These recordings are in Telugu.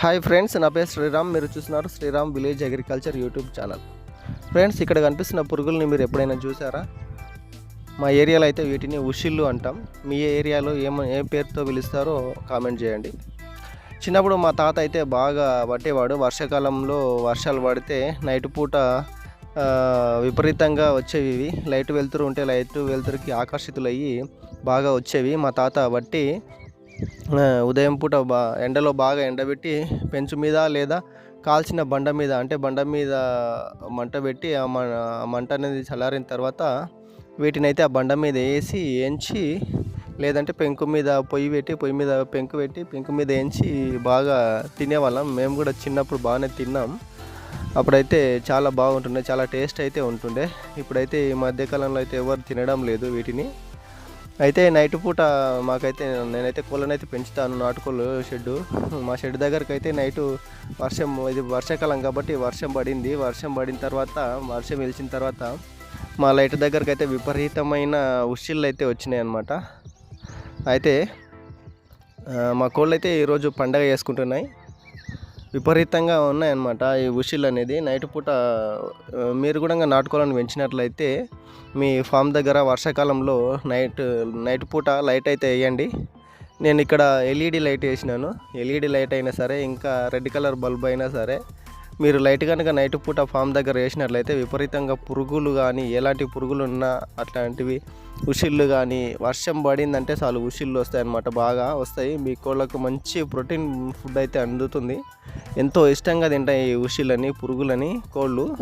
హాయ్ ఫ్రెండ్స్ నా పేరు శ్రీరామ్. మీరు చూస్తున్నారు Sriram village agriculture YouTube channel. Friends ఇక్కడ కనిపిస్తున్న పురుగుల్ని మీరు ఎప్పుడైనా చూసారా? మా ఏరియాలో అయితే వీటిని ఉషిళ్ళు అంటాం. మీ ఏరియాలో ఏమ ఏ పేరుతో పిలుస్తారో కామెంట్ చేయండి. చిన్నప్పుడు మా తాత అయితే బాగా పట్టేవాడు. వర్షాకాలంలో వర్షాలు పడితే నైట్ పూట విపరీతంగా వచ్చేవి ఇవి లైట్ వెలుతురు ఉంటే లైట్ వెలుతురుకి ఆకర్షితులయ్యి బాగా వచ్చేవి. మా తాత బట్టి ఉదయం పూట బా ఎండలో బాగా ఎండబెట్టి పెంచు మీద లేదా కాల్చిన బండ మీద అంటే బండ మీద మంట పెట్టి ఆ మంట అనేది చల్లారిన తర్వాత వీటిని అయితే ఆ బండ మీద వేసి వేయించి లేదంటే పెంకు మీద పొయ్యి పెట్టి పొయ్యి మీద పెంకు పెట్టి పెంకు మీద ఎంచి బాగా తినేవాళ్ళం. మేము కూడా చిన్నప్పుడు బాగానే తిన్నాం. అప్పుడైతే చాలా బాగుంటుండే చాలా టేస్ట్ అయితే ఉంటుండే. ఇప్పుడైతే ఈ మధ్యకాలంలో అయితే ఎవరు తినడం లేదు వీటిని. అయితే నైట్ పూట మాకైతే నేనైతే కోళ్ళని అయితే పెంచుతాను నాటుకోళ్ళు షెడ్డు. మా షెడ్ దగ్గరకు అయితే నైట్ వర్షం ఇది వర్షాకాలం కాబట్టి వర్షం పడింది. వర్షం పడిన తర్వాత వర్షం వెలిచిన తర్వాత మా లైట్ దగ్గరకు అయితే విపరీతమైన ఉషిళ్ళు అయితే వచ్చినాయి అన్నమాట అయితే మా కోళ్ళు అయితే ఈరోజు పండగ చేసుకుంటున్నాయి. విపరీతంగా ఉన్నాయన్నమాట. ఈ ఉషిల్ అనేది నైట్ పూట మీరు కూడా నాటుకోవాలని పెంచినట్లయితే మీ ఫామ్ దగ్గర వర్షాకాలంలో నైట్ నైట్ పూట లైట్ అయితే వేయండి. నేను ఇక్కడ ఎల్ఈడి లైట్ వేసినాను. ఎల్ఈడి లైట్ అయినా సరే ఇంకా రెడ్ కలర్ బల్బ్ అయినా సరే మీరు లైట్ కనుక నైట్ పూట ఫామ్ దగ్గర వేసినట్లయితే విపరీతంగా పురుగులు కానీ ఎలాంటి పురుగులు ఉన్నా అట్లాంటివి ఉసిళ్ళు కానీ వర్షం పడిందంటే చాలు ఉసిళ్ళు వస్తాయి అన్నమాట బాగా వస్తాయి. మీ కోళ్ళకు మంచి ప్రోటీన్ ఫుడ్ అయితే అందుతుంది. ఎంతో ఇష్టంగా తింటాయి ఈ ఉసిళ్ళని పురుగులని కోళ్ళు.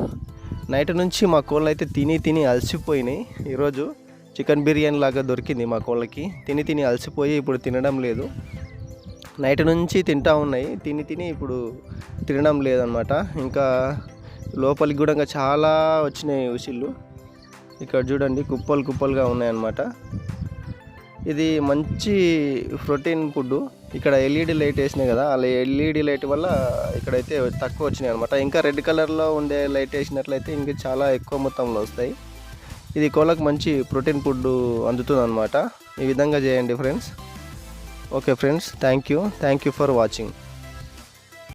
నైట్ నుంచి మా కోళ్ళు అయితే తిని తిని అలసిపోయినాయి. ఈరోజు చికెన్ బిర్యానీ లాగా దొరికింది మా కోళ్ళకి. తిని తిని అలసిపోయి ఇప్పుడు తినడం లేదు. నైట్ నుంచి తింటా ఉన్నాయి. తిని తిని ఇప్పుడు తినడం లేదనమాట. ఇంకా లోపలికి కూడా ఇంకా చాలా వచ్చినాయి ఉసిళ్ళు. ఇక్కడ చూడండి కుప్పలు కుప్పలుగా ఉన్నాయన్నమాట. ఇది మంచి ప్రోటీన్ ఫుడ్ ఇక్కడ ఎల్ఈడి లైట్ వేసినాయి కదా అలా ఎల్ఈడి లైట్ వల్ల ఇక్కడైతే తక్కువ వచ్చినాయి అనమాట ఇంకా రెడ్ కలర్లో ఉండే లైట్ వేసినట్లయితే ఇంకా చాలా ఎక్కువ మొత్తంలో వస్తాయి. ఇది కోళ్ళకు మంచి ప్రోటీన్ ఫుడ్ అందుతుంది అనమాట ఈ విధంగా చేయండి friends. okay friends thank you thank you for watching